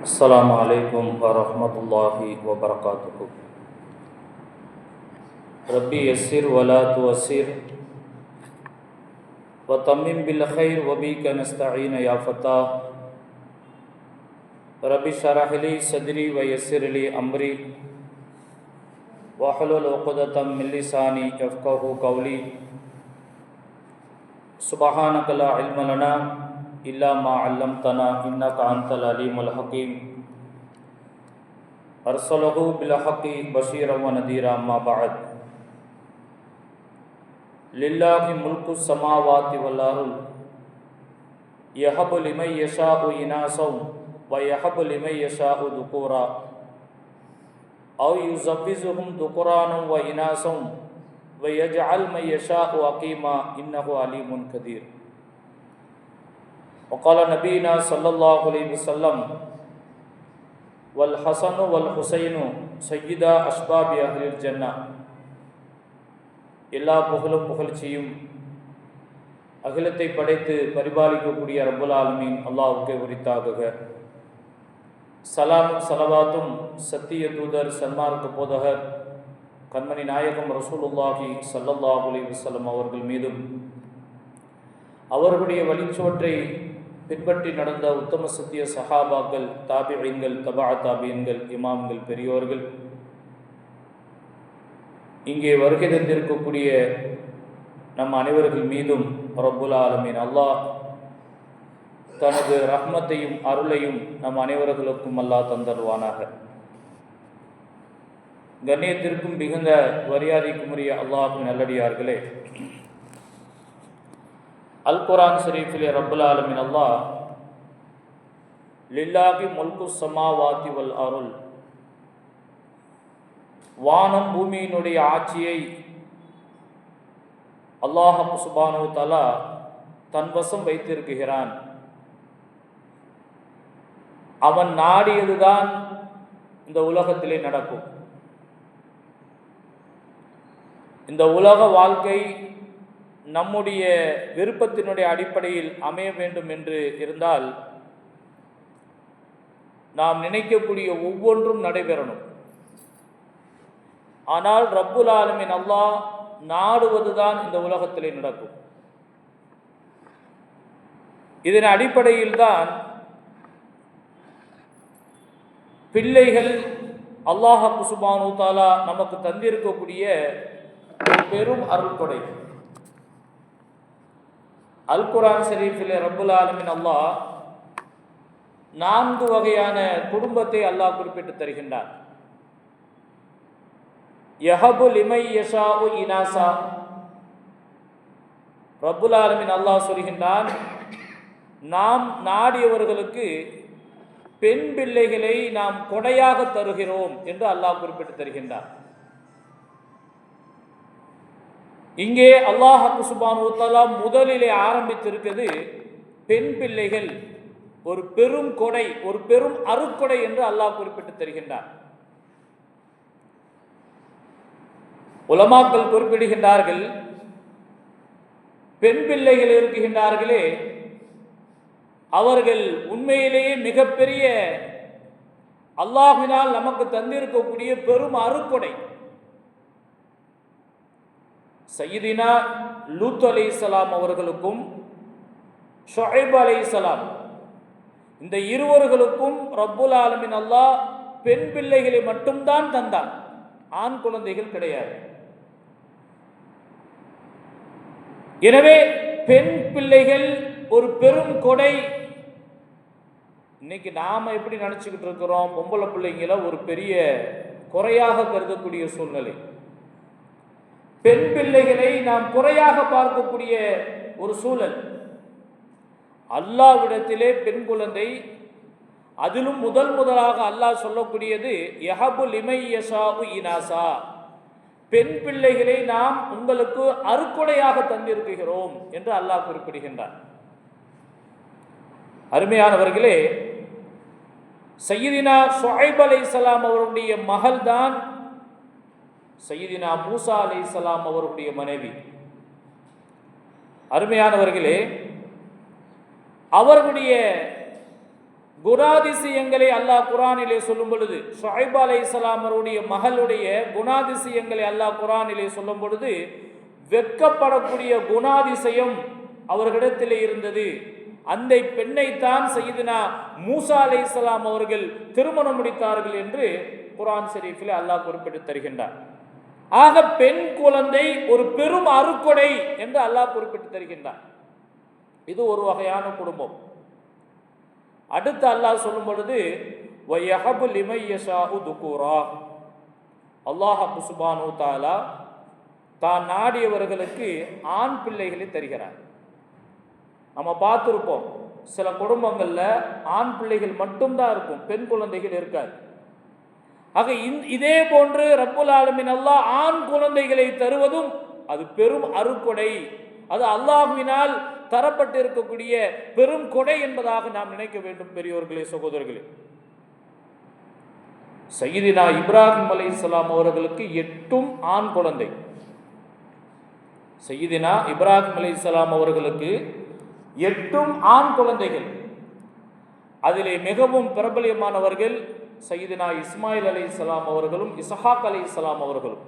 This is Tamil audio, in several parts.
السلام علیکم ورحمۃ اللہ وبرکاتہ۔ ربی یسر ولا توسر و تمم بالخیر وبی کا نستعین یا فتح ربی شرحلی صدری و یسر علی عمری وحل العقدم ملی ثانی یفقہ قولی۔ سبحان کلا علم لنا۔ اللہ ما علمتنا انك انت العلیم الحکیم ارسلہ بالحقی بشیر و نذیرا ما بعد. للہ ملک السماوات والارض یحب لمن یشاء اناثا و یحب لمن یشاء ذکورا او یزوجهم ذکرانا و اناثا و یجعل من یشاء اقیما انه علیم قدیر وقال نبينا صلى الله عليه وسلم والحسن والحسين سيدا أشباب أهل الجنة எல்லா புகழும் புகழ்ச்சியும் அகிலத்தை படைத்து பரிபாலிக்கக்கூடிய ரப்புல் ஆலமீன் அல்லாஹ்வுக்கே உரித்தாகுக சலாமும் சலவாத்தும் சத்திய தூதர் சன்மார்க்க போதகர் கண்மணி நாயகம் ரசூலுல்லாஹி ஸல்லல்லாஹு அலைஹி வஸல்லம் அவர்கள் மீதும் அவர்களுடைய வழிச்சோற்றை பின்பற்றி நடந்த உத்தம சத்திய சஹாபாக்கள் தாபியங்கள் தபா தாபியன்கள் இமாம்கள் பெரியோர்கள். இங்கே வருகை தந்திருக்கக்கூடிய நம் அனைவர்கள் மீதும் ரப்புல் ஆலமீன். அல்லாஹ் தனது ரஹ்மத்தையும் அருளையும் நம் அனைவர்களுக்கும் அல்லாஹ் தந்தருவானாக. கண்ணியத்திற்கும் மிகுந்த மரியாதைக்குரிய அல்லாஹும் நல்லடியார்களே அல் குரான் ஷரீஃபிலே ரப்புல் ஆலமின் அல்லா லில்லாஹி முல்கு சமாவாத்தி வல் அருள். வானம் பூமியினுடைய ஆட்சியை அல்லாஹ் சுபானு தலா தன் வசம் வைத்திருக்கிறான். அவன் நாடியதுதான் இந்த உலகத்திலே நடக்கும். இந்த உலக வாழ்க்கை நம்முடைய விருப்பத்தினுடைய அடிப்படையில் அமைய வேண்டும் என்று இருந்தால் நாம் நினைக்கக்கூடிய ஒவ்வொன்றும் நடைபெறணும். ஆனால் ரப்புல் ஆலமின் அல்லாஹ் நாடுவதுதான் இந்த உலகத்திலே நடக்கும். இதன் அடிப்படையில் தான் பிள்ளைகள் அல்லாஹ் குசுபானு தாலா நமக்கு தந்திருக்கக்கூடிய பெரும் அருள் கொடை அல் குரான் ஷரீஃபில் ரபுல் ஆலமின் அல்லாஹ் நான்கு வகையான குடும்பத்தை அல்லாஹ் குறிப்பிட்டு தருகின்றார் யஹபு லிமை யஷாவு இனாசா. ரப்புல் ஆலமின் அல்லாஹ் சொல்கின்றான் நாம் நாடியவர்களுக்கு பெண் பிள்ளைகளை நாம் கொடையாக தருகிறோம் என்று அல்லாஹ் குறிப்பிட்டு தருகின்றார் இங்கே அல்லாஹ் சுபான் முதலிலே ஆரம்பித்திருக்கிறது பெண் பிள்ளைகள் ஒரு பெரும் கொடை ஒரு பெரும் அருக்கொடை என்று அல்லாஹ் குறிப்பிட்டு தருகின்றார். உலமாக்கள் குறிப்பிடுகின்றார்கள் பெண் பிள்ளைகள் இருக்குகின்றார்களே அவர்கள் உண்மையிலேயே மிகப்பெரிய அல்லாஹினால் நமக்கு தந்திருக்கக்கூடிய பெரும் அருக்கொடை சையதினா லூத் அலி இஸ்லாம் அவர்களுக்கும் ஷொஹைப் அலி இஸ்லாம் இந்த இருவர்களுக்கும் ரப்புல் ஆலமின் அல்லாஹ் பெண் பிள்ளைகளை மட்டும்தான் தந்தான். ஆண் குழந்தைகள் கிடையாது. எனவே பெண் பிள்ளைகள் ஒரு பெரும் கொடை. இன்னைக்கு நாம் எப்படி நினச்சிக்கிட்டு இருக்கிறோம்? பொம்பளை பிள்ளைங்கள ஒரு பெரிய குறையாக கருதக்கூடிய சூழ்நிலை. பெண் பிள்ளைகளை நாம் குறையாக பார்க்கக்கூடிய ஒரு சூழல். அல்லாவிடத்திலே பெண் குழந்தை அதிலும் முதல் முதலாக அல்லாஹ் சொல்லக்கூடியது யஹபு லிமையசாவு இனாசா. பெண் பிள்ளைகளை நாம் உங்களுக்கு அறுக்குடையாக தந்திருக்கிறோம் என்று அல்லாஹ் குறிப்பிடுகின்றார் அருமையானவர்களே சையதினா சொஹைப் அலை இஸ்லாம் அவருடைய மகள் தான் சையதினா மூசா அலி இஸ்லாம் அவருடைய மனைவி. அருமையானவர்களே அவர்களுடைய குணாதிசயங்களை அல்லாஹ் குரானிலே சொல்லும் பொழுது ஷுஐப் அலை இஸ்லாமருடைய மகளுடைய குணாதிசயங்களை அல்லாஹ் குரானிலே சொல்லும் பொழுது வெட்கப்படக்கூடிய குணாதிசயம் அவர்களிடத்தில் இருந்தது. அந்த பெண்ணைத்தான் செய்தினா மூசா அலை இஸ்லாம் அவர்கள் திருமணம் முடித்தார்கள் என்று குரான் ஷெரீஃபில் அல்லாஹ் குறிப்பிட்டு தருகின்றார். ஆக பெண் குழந்தை ஒரு பெரும் அருக்கொடை என்று அல்லாஹ் குறிப்பிட்டு தருகின்றார் இது ஒரு வகையான குடும்பம். அடுத்து அல்லாஹ் சொல்லும் பொழுது வயஹபு லிமையஷாஹு துக்கூரா அல்லாஹ் சுபானு தாலா தான் நாடியவர்களுக்கு ஆண் பிள்ளைகளை தருகிறார். நம்ம பார்த்துருப்போம் சில குடும்பங்களில் ஆண் பிள்ளைகள் மட்டும்தான் இருக்கும் பெண் குழந்தைகள் இருக்காது. ஆக இதே போன்று ரப்புல் ஆலமின் அல்லாஹ் ஆண் குழந்தைகளை தருவதும் அது பெரும் அருக்கொடை அது அல்லாஹுவினால் தரப்பட்டிருக்கக்கூடிய பெரும் கொடை என்பதாக நாம் நினைக்க வேண்டும் பெரியோர்களே சகோதரர்களே. சையதினா இப்ராஹிம் அலை அவர்களுக்கு எட்டும் ஆண் குழந்தை. சையதினா இப்ராஹிம் அலை அவர்களுக்கு எட்டும் ஆண் குழந்தைகள். அதிலே மிகவும் பிரபலியமானவர்கள் சையதினா இஸ்மாயில் அலி இஸ்லாம் அவர்களும் இசஹாக் அலை அவர்களும்.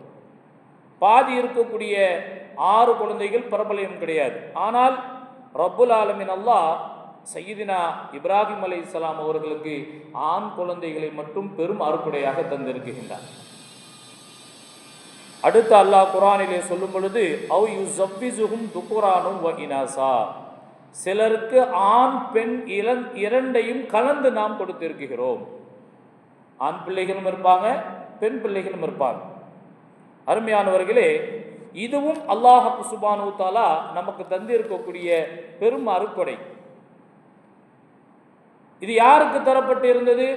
பாதி இருக்கக்கூடிய ஆறு குழந்தைகள் பிரபலயம் கிடையாது. ஆனால் ரப்புல் ஆலமின் அல்லாஹ் சையதினா இப்ராஹிம் அலி இஸ்லாம் அவர்களுக்கு ஆண் குழந்தைகளை மட்டும் பெரும் அறுக்குடையாக தந்திருக்கின்றார். அடுத்து அல்லாஹ் குரானிலே சொல்லும் பொழுது அவ் யு ஜவ்விசுகும் துக்குரானும் வ இனாசா சிலருக்கு ஆண் பெண் இளன் இரண்டையும் கலந்து நாம் கொடுத்திருக்கிறோம். ஆண் பிள்ளைகளும் இருப்பாங்க பெண் பிள்ளைகளும் இருப்பாங்க. அருமையானவர்களே இதுவும் அல்லாஹ் சுபானு தாலா நமக்கு தந்திருக்கக்கூடிய பெரும் அறுக்கொடை இது யாருக்கு தரப்பட்டு இருந்தது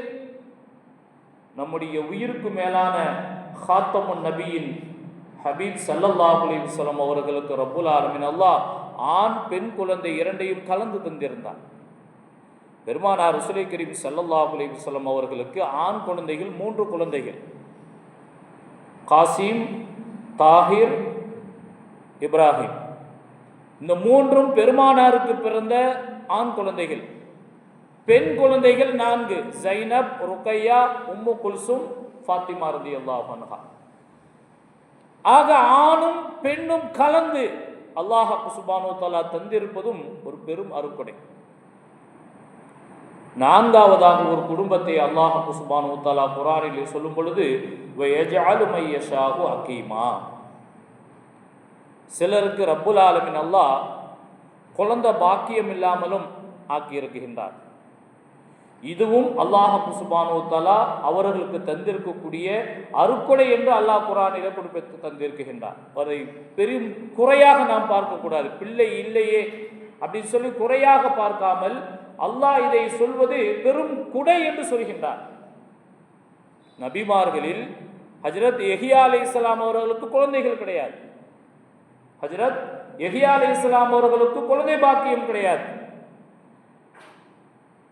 நம்முடைய உயிருக்கு மேலான ஹாத்தமுன் நபியின் ஹபீப் சல்லல்லாஹ் அலிவசலம் அவர்களுக்கு ரபுல் ஆலமின் அல்லாஹ் ஆண் பெண் குழந்தை இரண்டையும் கலந்து தந்திருந்தார் பெருமானார் ரசுலை கரீம் சல்லல்லாஹ் அலிவசலம் அவர்களுக்கு ஆண் குழந்தைகள் மூன்று குழந்தைகள். காசிம் தாஹிர் இப்ராஹிம். இந்த மூன்றும் பெருமானாருக்கு பிறந்த ஆண் குழந்தைகள். பெண் குழந்தைகள் நான்கு. ஜைனப் ருக்கையா உம்மு குல்சும் ஃபாத்திமா ரதி அல்லாஹா ஆக ஆணும் பெண்ணும் கலந்து அல்லாஹ் சுபானோ தலா தந்திருப்பதும் ஒரு பெரும் அருக்கொடை. நான்காவதாக ஒரு குடும்பத்தை அல்லாஹ் சுபானு தாலா குரானில் சொல்லும் பொழுது மையஷாகு அகீமா. சிலருக்கு ரப்புல் ஆலமின் அல்லாஹ் குழந்த பாக்கியம் இல்லாமலும் ஆக்கியிருக்கின்றார் இதுவும் அல்லாஹ் குசுபானு தலா அவர்களுக்கு தந்திருக்கக்கூடிய அருக்கொடை என்று அல்லாஹ் குரானில குறிப்பிட்டு தந்திருக்கின்றார். அதை பெரும் குறையாக நாம் பார்க்கக்கூடாது. பிள்ளை இல்லையே அப்படின்னு சொல்லி குறையாக பார்க்காமல் அல்லாஹ் இதை சொல்வது பெரும் குடை என்று சொல்கின்றார். நபிமார்களில் ஹஜரத் எஹியா அலி இஸ்லாம் அவர்களுக்கு குழந்தைகள் கிடையாது. ஹஜரத் எஹியா அலி இஸ்லாம் அவர்களுக்கு குழந்தை பாக்கியம் கிடையாது.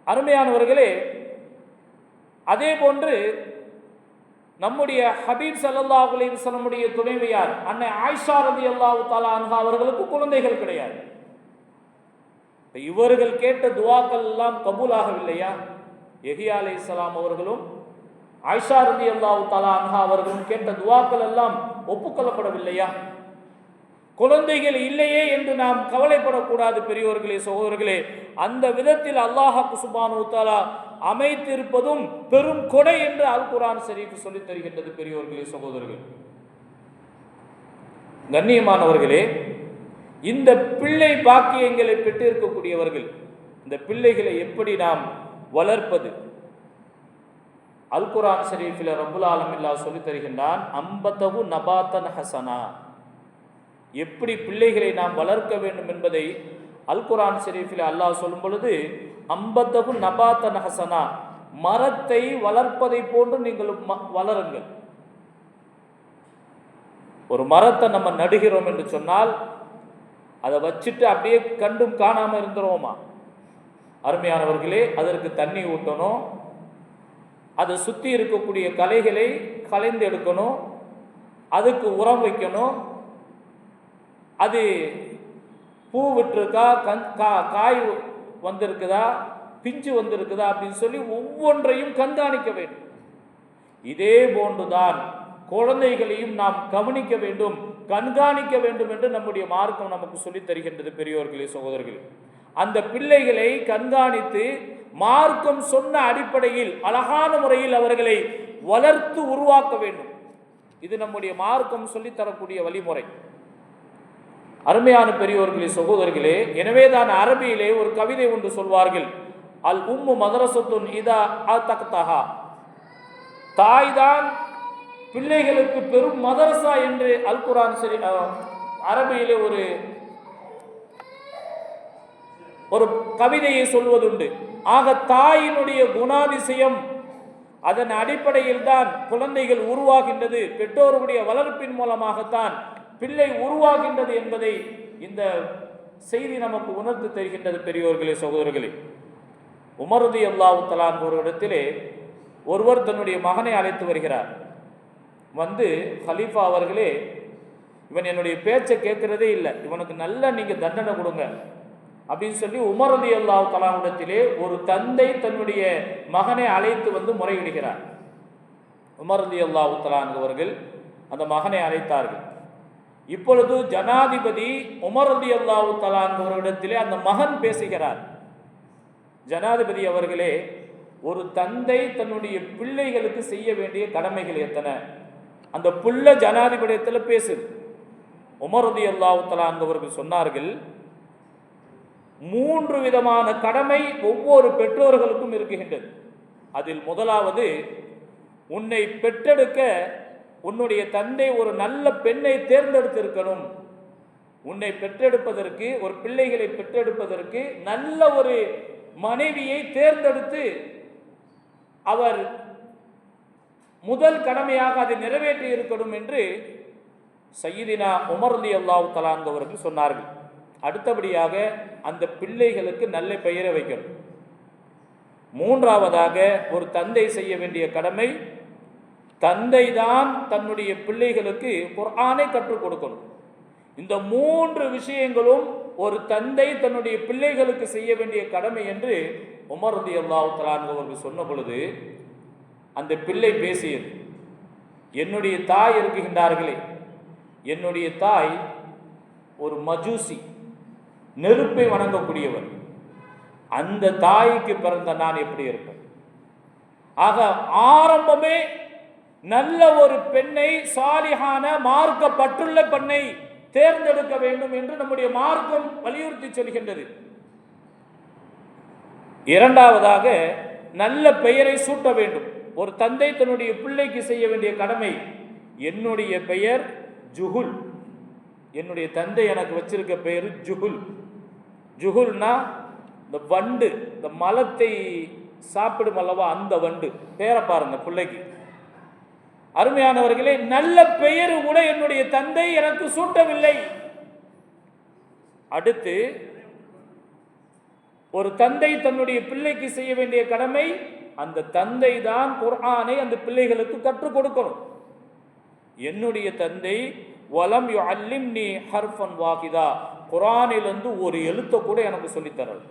அருமையானவர்களே அதே போன்று நம்முடைய ஹபீப் சல்லாஹ் அலைவசலமுடைய துணைவியார் அன்னை ஆயிஷா ரதி அல்லாஹு தாலா அன்ஹா அவர்களுக்கு குழந்தைகள் கிடையாது. இவர்கள் கேட்ட துவாக்கள் எல்லாம் கபூலாகவில்லையா? எஹியா அலை இஸ்லாம் அவர்களும் ஆயிஷா ரதி அல்லாஹு தாலா அன்ஹா அவர்களும் கேட்ட துவாக்கள் எல்லாம் ஒப்புக்கொள்ளப்படவில்லையா? குழந்தைகள் இல்லையே என்று நாம் கவலைப்படக்கூடாது பெரியோர்களே சகோதரர்களே. அந்த விதத்தில் அல்லாஹாக்கு சுபானு தாலா அமைத்திருப்பதும் பெரும் கொடை என்று அல் குரான் சரிக்கு சொல்லித் தருகின்றது பெரியோர்களே சகோதரர்கள். கண்ணியமானவர்களே இந்த பிள்ளை பாக்கியங்களை பெற்றிருக்கக்கூடியவர்கள் இந்த பிள்ளைகளை எப்படி நாம் வளர்ப்பது? அல் குரான் ஷரீஃபில் ரபுல் ஆலமில்லா சொல்லித் தருகின்றான் அம்பத்தகு நபாத்தன் ஹசனா. எப்படி பிள்ளைகளை நாம் வளர்க்க வேண்டும் என்பதை அல் குரான் ஷெரீஃபில் அல்லாஹ் சொல்லும் பொழுது அம்பத்தகு நபாத்தன் ஹசனா. மரத்தை வளர்ப்பதை போன்று நீங்கள் வளருங்கள். ஒரு மரத்தை நம்ம நடுகிறோம் என்று சொன்னால் அதை வச்சுட்டு அப்படியே கண்டும் காணாமல் இருந்துருவோமா? அருமையானவர்களே அதற்கு தண்ணி ஊற்றணும் அதை சுற்றி இருக்கக்கூடிய கலைகளை கலைந்து எடுக்கணும். அதுக்கு உரம் வைக்கணும். அது பூ விட்டுருக்கா கண் கா காய் வந்திருக்குதா பிஞ்சு வந்திருக்குதா அப்படின்னு சொல்லி ஒவ்வொன்றையும் கண்காணிக்க வேண்டும். இதே போன்றுதான் குழந்தைகளையும் நாம் கவனிக்க வேண்டும். கண்காணிக்க வேண்டும் என்று நம்முடைய மார்க்கம் நமக்கு சொல்லித் தருகின்றது பெரியோர்களே சகோதரர்களே. அந்த பிள்ளைகளை கண்காணித்து மார்க்கம் சொன்ன அடிப்படையில் அழகான முறையில் அவர்களை வளர்த்து உருவாக்க வேண்டும். இது நம்முடைய மார்க்கம் சொல்லி தரக்கூடிய வழிமுறை. அருமையான பெரியோர்களே சகோதரர்களே எனவேதான் அரபியிலே ஒரு கவிதை ஒன்று சொல்வார்கள். அல் உம்மு மதரசத்துன் இதா அ தக்தஹா. தாய்தான் பிள்ளைகளுக்கு பெரும் மதரசா என்று அல் குரான் சரி அரபியிலே ஒரு ஒரு கவிதையை சொல்வதுண்டு. ஆக தாயினுடைய குணாதிசயம் அதன் அடிப்படையில் தான் குழந்தைகள் உருவாகின்றது. பெற்றோருடைய வளர்ப்பின் மூலமாகத்தான் பிள்ளை உருவாகின்றது என்பதை இந்த செய்தி நமக்கு உணர்ந்து தருகின்றது பெரியோர்களே சகோதரர்களே. உமருதி அல்லாஹு தலான் ஒரு இடத்திலே ஒருவர் தன்னுடைய மகனை அழைத்து வருகிறார். வந்து ஹலீஃபா அவர்களே இவன் என்னுடைய பேச்சை கேட்கறதே இல்லை. இவனுக்கு நல்ல நீங்க தண்டனை கொடுங்க. அப்படின்னு சொல்லி உமரதி அல்லாஹ் கலாமிடத்திலே ஒரு தந்தை தன்னுடைய மகனை அழைத்து வந்து முறையிடுகிறார். உமரதி அல்லாஹ் தலான் அவர்கள் அந்த மகனை அழைத்தார்கள். இப்பொழுது ஜனாதிபதி உமரதி அல்லாஹு தலான் அவர்களிடத்திலே அந்த மகன் பேசுகிறார். ஜனாதிபதி அவர்களே ஒரு தந்தை தன்னுடைய பிள்ளைகளுக்கு செய்ய வேண்டிய கடமைகள் எத்தனை? அந்த புள்ள ஜனாதிபதியத்தில் பேசுது. உமரதி அல்லாவுத்தலா என்பவர்கள் சொன்னார்கள் மூன்று விதமான கடமை ஒவ்வொரு பெற்றோர்களுக்கும் இருக்குகின்றது அதில் முதலாவது உன்னை பெற்றெடுக்க உன்னுடைய தந்தை ஒரு நல்ல பெண்ணை தேர்ந்தெடுத்திருக்கணும். உன்னை பெற்றெடுப்பதற்கு ஒரு பிள்ளைகளை பெற்றெடுப்பதற்கு நல்ல ஒரு மனைவியை தேர்ந்தெடுத்து அவர் முதல் கடமையாக அதை நிறைவேற்றி இருக்கணும் என்று சையீதினா உமர்லி அல்லாஹ் தலான் அவர்கள் சொன்னார்கள். அடுத்தபடியாக அந்த பிள்ளைகளுக்கு நல்ல பெயரை வைக்கணும். மூன்றாவதாக ஒரு தந்தை செய்ய வேண்டிய கடமை தந்தை தான் தன்னுடைய பிள்ளைகளுக்கு குர்ஆனை கற்றுக் கொடுக்கணும். இந்த மூன்று விஷயங்களும் ஒரு தந்தை தன்னுடைய பிள்ளைகளுக்கு செய்ய வேண்டிய கடமை என்று உமர் ரதி அல்லாஹ் அவர்கள் சொன்ன பொழுது அந்த பிள்ளை பேசியது என்னுடைய தாய் இருக்குகின்றார்களே என்னுடைய தாய் ஒரு மஜூசி நெருப்பை வணங்கக்கூடியவர் அந்த தாய்க்கு பிறந்த நான் எப்படி இருப்பேன்? ஆக ஆரம்பமே நல்ல ஒரு பெண்ணை சாலிகான மார்க்கப்பட்டுள்ள பெண்ணை தேர்ந்தெடுக்க வேண்டும் என்று நம்முடைய மார்க்கம் வலியுறுத்தி சொல்கின்றது. இரண்டாவதாக நல்ல பெயரை சூட்ட வேண்டும். ஒரு தந்தை தன்னுடைய பிள்ளைக்கு செய்ய வேண்டிய கடமை என்னுடைய பெயர் ஜுகுல். என்னுடைய தந்தை எனக்கு வச்சிருக்க பெயர் ஜுகுல். ஜுகுல்னா இந்த வண்டு இந்த மலத்தை சாப்பிடும் அல்லவா அந்த வண்டு? பேரை பாருங்க பிள்ளைக்கு. அருமையானவர்களே நல்ல பெயர் கூட என்னுடைய தந்தை எனக்கு சூட்டவில்லை. அடுத்து ஒரு தந்தை தன்னுடைய பிள்ளைக்கு செய்ய வேண்டிய கடமை அந்த தந்தை தான் குர்ஆனை அந்த பிள்ளைகளுக்கு கற்றுக் கொடுக்கணும். என்னுடைய தந்தை வலம் அல்லிம் நீ ஹர்ஃபன் வாகிதா குரானிலிருந்து ஒரு எழுத்தை கூட எனக்கு சொல்லித்தரல்.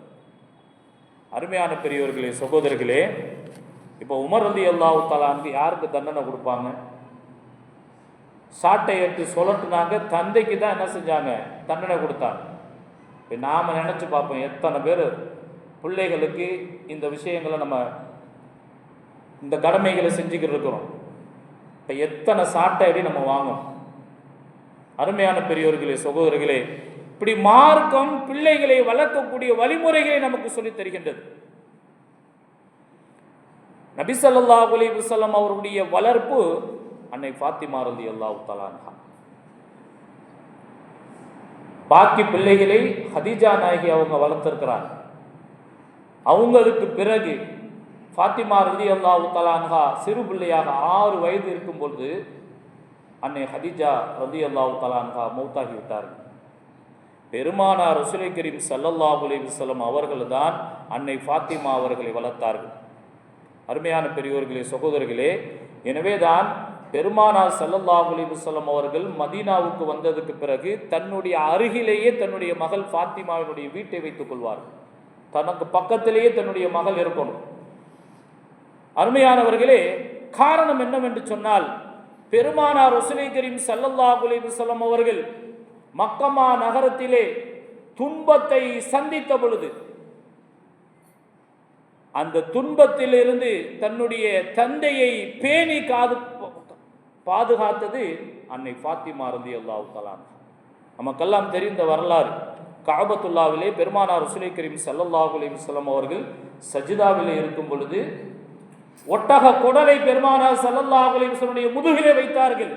அருமையான பெரியவர்களே சகோதரர்களே இப்போ உமர் அலி அல்லாஹு தலானுக்கு யாருக்கு தண்டனை கொடுப்பாங்க? சாட்டை எடுத்து சொல்லட்டுனாங்க தந்தைக்கு தான் என்ன செஞ்சாங்க? தண்டனை கொடுத்தாங்க. இப்போ நாம் நினச்சி பார்ப்போம் எத்தனை பேர் பிள்ளைகளுக்கு இந்த விஷயங்களை நம்ம இந்த கடமைகளை செஞ்சுக்கிட்டு இருக்கிறோம். இப்போ எத்தனை சாட்டை அடி நம்ம வாங்கும் அருமையான பெரியோர்களே சகோதரர்களே இப்படி மார்க்கம் பிள்ளைகளை வளர்க்கக்கூடிய வழிமுறைகளை நமக்கு சொல்லித் தருகின்றது. நபி ஸல்லல்லாஹு அலைஹி அவருடைய வளர்ப்பு அன்னை ஃபாத்திமா ரலியல்லாஹு அல்லா தலான்ஹா பாக்கி பிள்ளைகளை ஹதீஜா நாயகி அவங்க வளர்த்திருக்கிறாங்க. அவங்களுக்கு பிறகு ஃபாத்திமா ரதி அல்லாஹு தலான்ஹா சிறு பிள்ளையாக ஆறு வயது இருக்கும் பொழுது அன்னை ஹதீஜா ரதி அல்லாஹு தலான்ஹா மௌத்தாகி விட்டார்கள் பெருமானார் ரசூலை கரீம் ஸல்லல்லாஹு அலைஹி அவர்கள் தான் அன்னை ஃபாத்திமா அவர்களை வளர்த்தார்கள். அருமையான பெரியோர்களே சகோதரர்களே எனவே தான் பெருமானார் ஸல்லல்லாஹு அலைஹி அவர்கள் மதீனாவுக்கு வந்ததுக்கு பிறகு தன்னுடைய அருகிலேயே தன்னுடைய மகள் ஃபாத்திமாவினுடைய வீட்டை வைத்துக் கொள்வார்கள். தனக்கு பக்கத்திலேயே தன்னுடைய மகள் இருக்கணும். அருமையானவர்களே காரணம் என்னவென்று சொன்னால் பெருமானார் ரசூலை கரீம் சல்லல்லா அலைஹி அவர்கள் மக்கமா நகரத்திலே துன்பத்தை சந்தித்த பொழுது அந்த துன்பத்திலிருந்து தன்னுடைய தந்தையை பேணி காது பாதுகாத்தது அன்னை ஃபாத்திமா ரதி அல்லாஹு தலான் நமக்கெல்லாம் தெரிந்த வரலாறு காபத்துல்லாவிலே பெருமானார் ரசூலை கரீம் சல்லல்லாஹு அலைஹி அவர்கள் சஜிதாவிலே இருக்கும் பொழுது ஒட்டக குடலை பெருமானார் ஸல்லல்லாஹு அலைஹி முதுகிலே வைத்தார்கள்.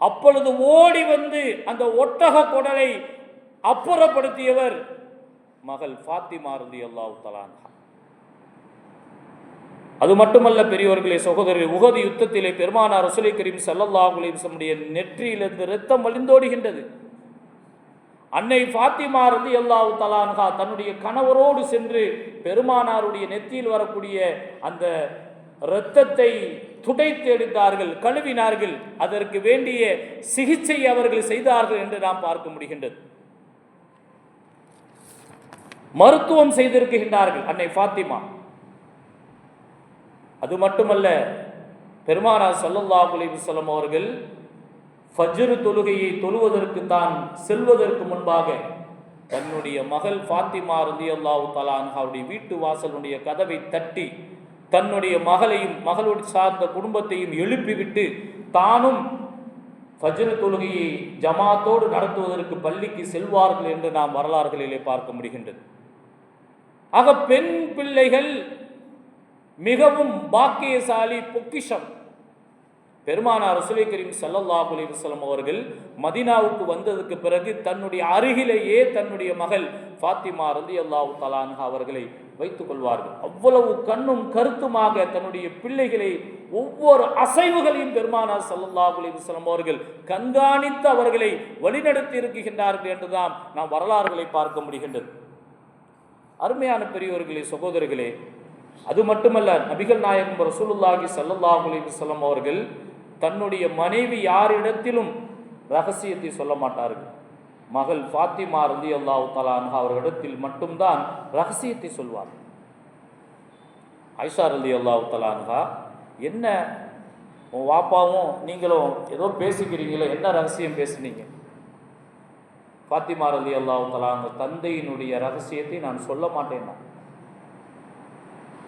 அப்பொழுது ஓடி வந்து அந்த ஒட்டக குடலை அப்புறப்படுத்தியவர் மகள் ஃபாத்திமா ரதி அல்லாஹு அது மட்டுமல்ல பெரியவர்களே சகோதரர் உகது யுத்தத்திலே பெருமானார் ரசுலை கரீம் ஸல்லல்லாஹு அலைஹி நெற்றியிலிருந்து ரத்தம் வழிந்தோடுகின்றது. அன்னை ஃபாத்திமா இருந்து எல்லாவு தலான்ஹா தன்னுடைய கணவரோடு சென்று பெருமானாருடைய நெத்தியில் வரக்கூடிய அந்த இரத்தத்தை துடைத்து எடுத்தார்கள் கழுவினார்கள். அதற்கு வேண்டிய சிகிச்சை அவர்கள் செய்தார்கள் என்று நாம் பார்க்க முடிகின்றது. மருத்துவம் செய்திருக்கின்றார்கள் அன்னை ஃபாத்திமா. அது மட்டுமல்ல பெருமானார் ஸல்லல்லாஹு அலைஹி அவர்கள் ஃபஜ்ரு தொழுகையை தொழுவதற்கு தான் செல்வதற்கு முன்பாக தன்னுடைய மகள் ஃபாத்திமா ரலியல்லாஹு தலான் அவருடைய வீட்டு வாசலுடைய கதவை தட்டி தன்னுடைய மகளையும் மகளோடு சார்ந்த குடும்பத்தையும் எழுப்பிவிட்டு தானும் ஃபஜ்ரு தொழுகையை ஜமாத்தோடு நடத்துவதற்கு பள்ளிக்கு செல்வார்கள் என்று நாம் வரலாறுகளிலே பார்க்க முடிகின்றது. ஆக பெண் பிள்ளைகள் மிகவும் பாக்கியசாலி பொக்கிஷம். பெருமானார் ரசுலை கரீம் ஸல்லல்லாஹு அலிவசலம் அவர்கள் மதீனாவுக்கு வந்ததுக்கு பிறகு தன்னுடைய அருகிலேயே தன்னுடைய மகள் ஃபாத்திமா ரலியல்லாஹு அல்லாஹு அன்ஹா அவர்களை வைத்துக் கொள்வார்கள். அவ்வளவு கண்ணும் கருத்துமாக தன்னுடைய பிள்ளைகளை ஒவ்வொரு அசைவுகளையும் பெருமானார் ஸல்லல்லாஹு அலிவசலம் அவர்கள் கண்காணித்து அவர்களை வழிநடத்தி இருக்கின்றார்கள் என்றுதான் நாம் வரலாறுகளை பார்க்க முடிகின்றது. அருமையான பெரியோர்களே சகோதரர்களே அது மட்டுமல்ல நபிகள் நாயகம் ரசூலுல்லாஹி ஸல்லல்லாஹு அலிவசலம் அவர்கள் தன்னுடைய மனைவி யாரிடத்திலும் ரகசியத்தை சொல்ல மாட்டார்கள். மகள் ஃபாத்திமா ரலி அல்லாஹு தலான் அவர்களிடத்தில் மட்டும்தான் ரகசியத்தை சொல்வார். ஐஷா ரலி அல்லாஹு தலான்ஹா என்ன? உன் வாப்பாவும் நீங்களும் ஏதோ பேசிக்கிறீங்களே என்ன ரகசியம் பேசுனீங்க? ஃபாத்திமா ரலி அல்லாஹு தலான் தந்தையினுடைய ரகசியத்தை நான் சொல்ல மாட்டேன்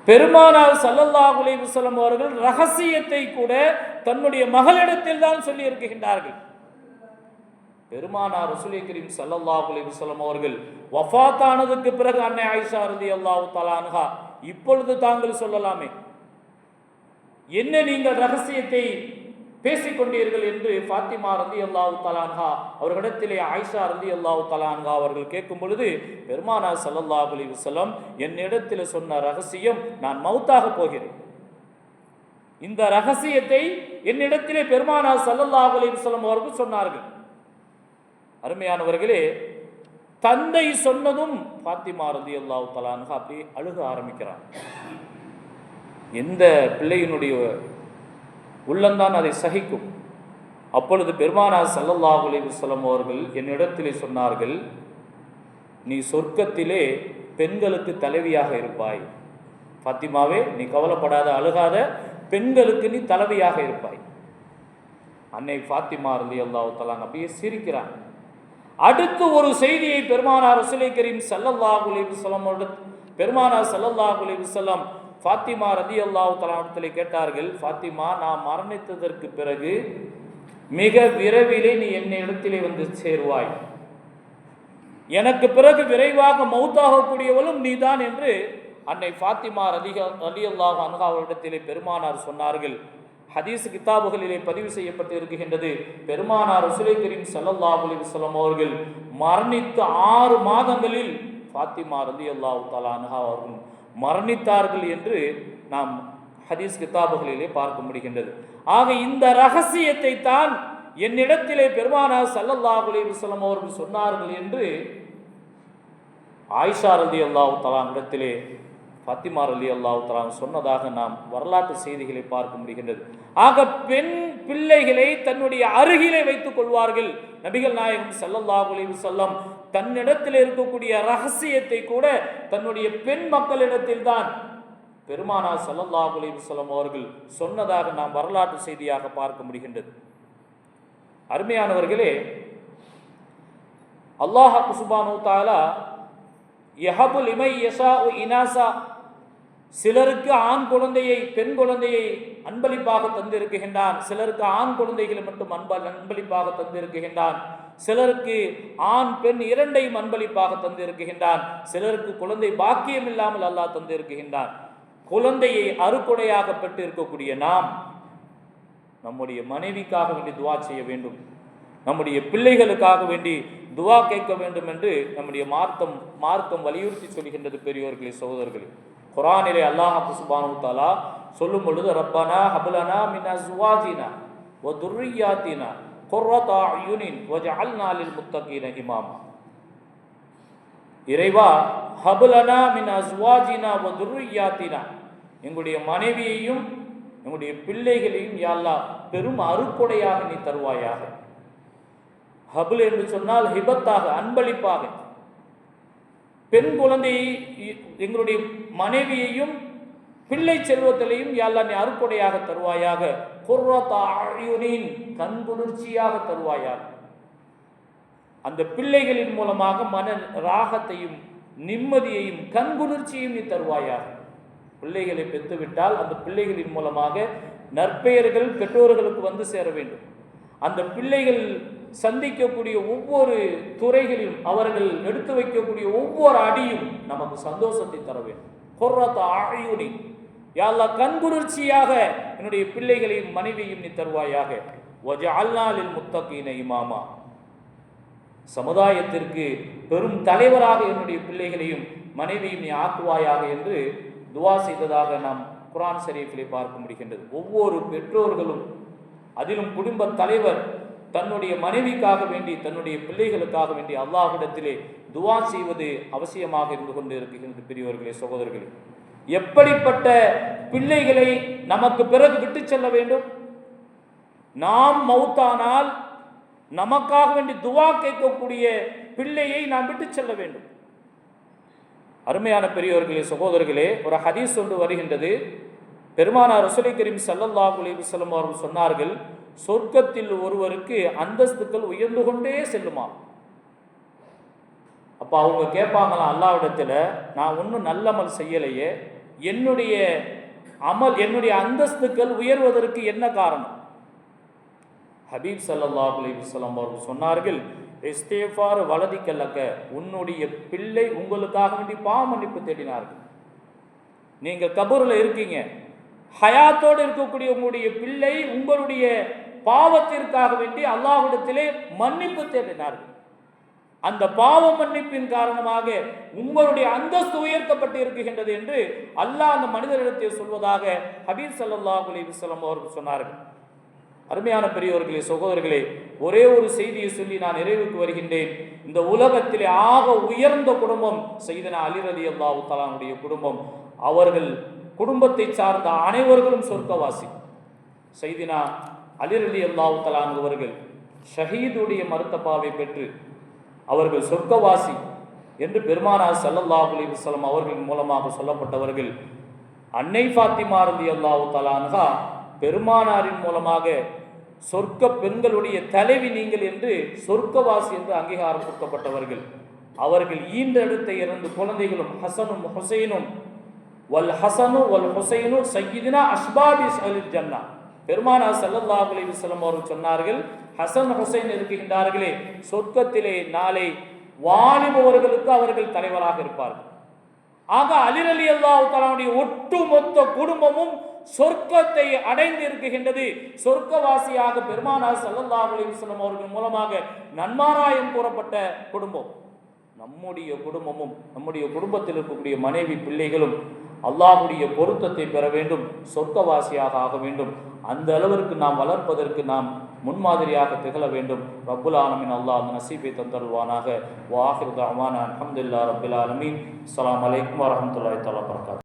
பெருமானார் ஸல்லல்லாஹு அலைஹி அவர்கள் ரகசியத்தை கூட தன்னுடைய மகளிடத்தில் தான் சொல்லி இருக்கின்றார்கள். பெருமானார் ரசூலை கரீம் ஸல்லல்லாஹு அலைஹி அவர்கள் வஃபாத்தானதுக்கு பிறகு அன்னை ஆயிஷா ரதி அல்லாஹு அன்ஹா இப்பொழுது தாங்கள் சொல்லலாமே என்ன நீங்கள் ரகசியத்தை பேசிக்கொண்டீர்கள் என்று ஃபாத்திமா ரதி அல்லாஹு தலான்ஹா அவர்களிடத்திலே ஆயிஷா ரதி அல்லாஹு தலான்ஹா அவர்கள் கேட்கும் பொழுது பெருமானார் சல்லல்லா அலி வஸல்லம் என்னிடத்தில் சொன்ன ரகசியம் நான் மவுத்தாக போகிறேன். இந்த ரகசியத்தை என்னிடத்திலே பெருமானார் சல்லல்லா அலி வஸல்லம் அவர்கள் சொன்னார்கள். அருமையானவர்களே தந்தை சொன்னதும் ஃபாத்திமா ரதி அல்லாஹு தலான்ஹா அப்படியே அழுக ஆரம்பிக்கிறார் எந்த பிள்ளையினுடைய உள்ளந்தான் அதை சகிக்கும். அப்பொழுது பெருமானார் ஸல்லல்லாஹு அலைஹி அவர்கள் என்னிடத்திலே சொன்னார்கள் நீ சொர்க்கத்திலே பெண்களுக்கு தலைவியாக இருப்பாய். ஃபாத்திமாவே நீ கவலைப்படாத அழுகாத பெண்களுக்கு நீ தலைவியாக இருப்பாய். அன்னை ஃபாத்திமா இருந்து அல்லாஹு தலான் அப்படியே சிரிக்கிறான். அடுத்து ஒரு செய்தியை பெருமானார் ரசூலை கரீம் ஸல்லல்லாஹு அலைஹி பெருமானார் ஸல்லல்லாஹு அலைஹி ஃபாத்திமா ரதி அல்லாஹு தலாமத்தில் கேட்டார்கள் ஃபாத்திமா நான் மரணித்ததற்கு பிறகு மிக விரைவிலே நீ என்னை இடத்திலே வந்து சேருவாய். எனக்கு பிறகு விரைவாக மௌத்தாகக்கூடியவளும் நீதான் என்று அன்னை ஃபாத்திமா ரதிக ரலி அல்லாஹ் அன்ஹா அவரிடத்திலே பெருமானார் சொன்னார்கள். ஹதீஸ் கிதாபுகளிலே பதிவு செய்யப்பட்டு இருக்கின்றது பெருமானார் ரசூலை கரீம் சல்லல்லா அலைஹி அவர்கள் மரணித்த ஆறு மாதங்களில் ஃபாத்திமா ரலி அல்லாஹு தலா அன்ஹா அவர்கள் மரணித்தார்கள் என்று நாம் ஹதீஸ் கிதாபுகளிலே பார்க்க முடிகின்றது. ஆக இந்த ரகசியத்தை தான் என்னிடத்திலே பெருமானார் ஸல்லல்லாஹு அலைஹி அவர்கள் சொன்னார்கள் என்று ஆயிஷா அலி அல்லாஹு தலாம் இடத்திலே ஃபாத்திமா அலி அல்லாஹு தலான் சொன்னதாக நாம் வரலாற்று செய்திகளை பார்க்க முடிகின்றது. ஆக பெண் பிள்ளைகளை தன்னுடைய அருகிலே வைத்துக் கொள்வார்கள். நபிகள் நாயகம் ஸல்லல்லாஹு அலைஹி தன்னிடத்தில் இருக்கக்கூடிய ரகசியத்தை கூட தன்னுடைய பெண் மக்களிடத்தில் தான் பெருமானா ஸல்லல்லாஹு அலைஹி அவர்கள் சொன்னதாக நாம் வரலாற்று செய்தியாக பார்க்க முடிகின்றது. அருமையானவர்களே அல்லாஹ் சுபானு தாலா யஹபுல் இமை யசா இனாசா சிலருக்கு ஆண் குழந்தையை பெண் குழந்தையை அன்பளிப்பாக தந்திருக்குகின்றான் சிலருக்கு ஆண் குழந்தைகளை மட்டும் அன்ப அன்பளிப்பாக தந்திருக்குகின்றான் சிலருக்கு ஆண் பெண் இரண்டையும் அன்பளிப்பாக தந்திருக்கின்றான். சிலருக்கு குழந்தை பாக்கியம் இல்லாமல் அல்லாஹ் தந்திருக்கின்றான். குழந்தையை அறுக்குடையாக பெற்று இருக்கக்கூடிய நாம் நம்முடைய மனைவிக்காக வேண்டி துவா செய்ய வேண்டும். நம்முடைய பிள்ளைகளுக்காக வேண்டி துவா கேட்க வேண்டும் என்று நம்முடைய மார்க்கம் மார்க்கம் வலியுறுத்தி சொல்கின்றது பெரியோர்களே சகோதரர்களே. குரானிலே அல்லாஹ் சுபானு தாலா சொல்லும் பொழுது ரப்பனா ஹபலனா மின்னா சுவாஜினா ஒ துர்ரியாத்தினா குர்ரத் அயுனின் வஜஅல்னா முத்தகீன இமாமா. இறைவா ஹபுலனா மின் அஸ்வாஜினா வதுருயாத்தினா எங்களுடைய மனைவியையும் எங்களுடைய பிள்ளைகளையும் யாழ்லா பெரும் அருக்கொடையாக நீ தருவாயாக. ஹபுல் என்று சொன்னால் ஹிபத்தாக அன்பளிப்பாக. பெண் குழந்தையை எங்களுடைய மனைவியையும் பிள்ளை செல்வத்திலையும் யாழ்லா நீ அருக்கொடையாக தருவாயாக. குர்ரத்தாயுனின் கண் குளிர்ச்சியாக தருவாயாக அந்த பிள்ளைகளின் மூலமாக மன ராகத்தையும் நிம்மதியையும் கண் குளிர்ச்சியையும் நீ தருவாயாக பிள்ளைகளை பெற்றுவிட்டால் அந்த பிள்ளைகளின் மூலமாக நற்பெயர்கள் பெற்றோர்களுக்கு வந்து சேர வேண்டும். அந்த பிள்ளைகள் சந்திக்கக்கூடிய ஒவ்வொரு துறைகளிலும் அவர்கள் எடுத்து வைக்கக்கூடிய ஒவ்வொரு அடியும் நமக்கு சந்தோஷத்தை தர வேண்டும். குர்ரத்த ஆயுனி யாழ்லா கண்குளிர்ச்சியாக என்னுடைய பிள்ளைகளையும் மனைவியும் நீ தருவாயாக. ஒஜ அல்நாளில் முத்தகீன இமாமா. சமுதாயத்திற்கு பெரும் தலைவராக என்னுடைய பிள்ளைகளையும் மனைவியும் நீ ஆக்குவாயாக என்று துவா செய்ததாக நாம் குரான் ஷரீஃபிலே பார்க்க முடிகின்றது. ஒவ்வொரு பெற்றோர்களும் அதிலும் குடும்ப தலைவர் தன்னுடைய மனைவிக்காக வேண்டி தன்னுடைய பிள்ளைகளுக்காக வேண்டி அல்லாஹ்விடத்திலே துவா செய்வது அவசியமாக இருந்து கொண்டு இருக்கின்றது பெரியவர்களே சகோதரர்களே. எப்படிப்பட்ட பிள்ளைகளை நமக்கு பிறகு விட்டு செல்ல வேண்டும்? நாம் மௌத்தானால் நமக்காக வேண்டி துவா கேட்கக்கூடிய பிள்ளையை நாம் விட்டு செல்ல வேண்டும். அருமையான பெரியவர்களே சகோதரர்களே ஒரு ஹதீஸ் ஒன்று வருகின்றது. பெருமானார் ரசூலை கரீம் சல்லல்லா அலைஹி அவர்கள் சொன்னார்கள் சொர்க்கத்தில் ஒருவருக்கு அந்தஸ்துக்கள் உயர்ந்து கொண்டே செல்லுமா? அப்போ அவங்க கேட்பாங்களாம் அல்லாவிடத்தில் நான் ஒன்றும் நல்லமல் செய்யலையே என்னுடைய அமல் என்னுடைய அந்தஸ்துக்கள் உயர்வதற்கு என்ன காரணம்? ஹபீப் சல்லா அலைஹி அவர்கள் சொன்னார்கள் இஸ்தேஃபார் வலதிக்கல்லக்க உன்னுடைய பிள்ளை உங்களுக்காக வேண்டி பாமன்னிப்பு தேடினார்கள். நீங்கள் கபூரில் இருக்கீங்க. ஹயாத்தோடு இருக்கக்கூடிய உங்களுடைய பிள்ளை உங்களுடைய பாவத்திற்காக வேண்டி அல்லாஹிடத்திலே மன்னிப்பு தேடினார்கள். அந்த பாவ மன்னிப்பின் காரணமாக உங்களுடைய அந்தஸ்து உயர்த்தப்பட்டு இருக்குகின்றது என்று அல்லாஹ் அந்த மனிதரிடத்தில் சொல்வதாக ஹபீர் சல்லா அலி வசலம் அவர்கள் சொன்னார்கள். அருமையான பெரியவர்களே சகோதரர்களே ஒரே ஒரு செய்தியை சொல்லி நான் நிறைவுக்கு வருகின்றேன். இந்த உலகத்திலே ஆக உயர்ந்த குடும்பம் செய்தன அலிரதி அல்லாஹு தலானுடைய குடும்பம். அவர்கள் குடும்பத்தை சார்ந்த அனைவர்களும் சொர்க்கவாசி. செய்தினா அலிரலி அல்லாஹு தலான் அவர்கள் ஷஹீதுடைய மருத்தப்பாவை பெற்று அவர்கள் சொர்க்கவாசி என்று பெருமானார் சல்லல்லா அலி வசலம் அவர்களின் மூலமாக சொல்லப்பட்டவர்கள். அன்னை ஃபாத்திமா ரலி அல்லாஹு தலான்ஹா பெருமானாரின் மூலமாக சொர்க்க பெண்களுடைய தலைவி நீங்கள் என்று சொர்க்கவாசி என்று அங்கீகாரம் கொடுக்கப்பட்டவர்கள். அவர்கள் ஈன்றெடுத்த இரண்டு குழந்தைகளும் ஹசனும் ஹுசைனும் வல் ஹசனு வல் ஹுசைனு சையீதினா அஸ்பாபி அலில் ஜன்னா. பெருமானா செல்லல்லா அலி செல்லம் அவர்கள் சொன்னார்கள் ஹசன் ஹுசைன் இருக்கின்றார்களே சொர்க்கத்திலே நாளை வாலிபவர்களுக்கு அவர்கள் தலைவராக இருப்பார்கள். ஆக அலிர் அலி அல்லாஹ் ஒட்டுமொத்த குடும்பமும் சொர்க்கத்தை அடைந்து இருக்கின்றது சொர்க்கவாசியாக பெருமானார் சல்லல்லாஹு அலைஹி அவர்கள் மூலமாக நன்மாராயம் கூறப்பட்ட குடும்பம். நம்முடைய குடும்பமும் நம்முடைய குடும்பத்தில் இருக்கக்கூடிய மனைவி பிள்ளைகளும் அல்லாஹுடைய பொருத்தத்தை பெற வேண்டும் சொர்க்கவாசியாக ஆக வேண்டும். அந்த அளவிற்கு நாம் வளர்ப்பதற்கு நாம் முன்மாதிரியாக திகழ வேண்டும். ரப்புல் ஆலமின் அல்லாஹ் அந்த நசீபை தந்தருவானாக வாஹிர் அமான் அஹமதுல்லா ரபுல் ஆலமின். அலாம் வலைக்கம் வரமத்துல்லாய் தலா வரகாத்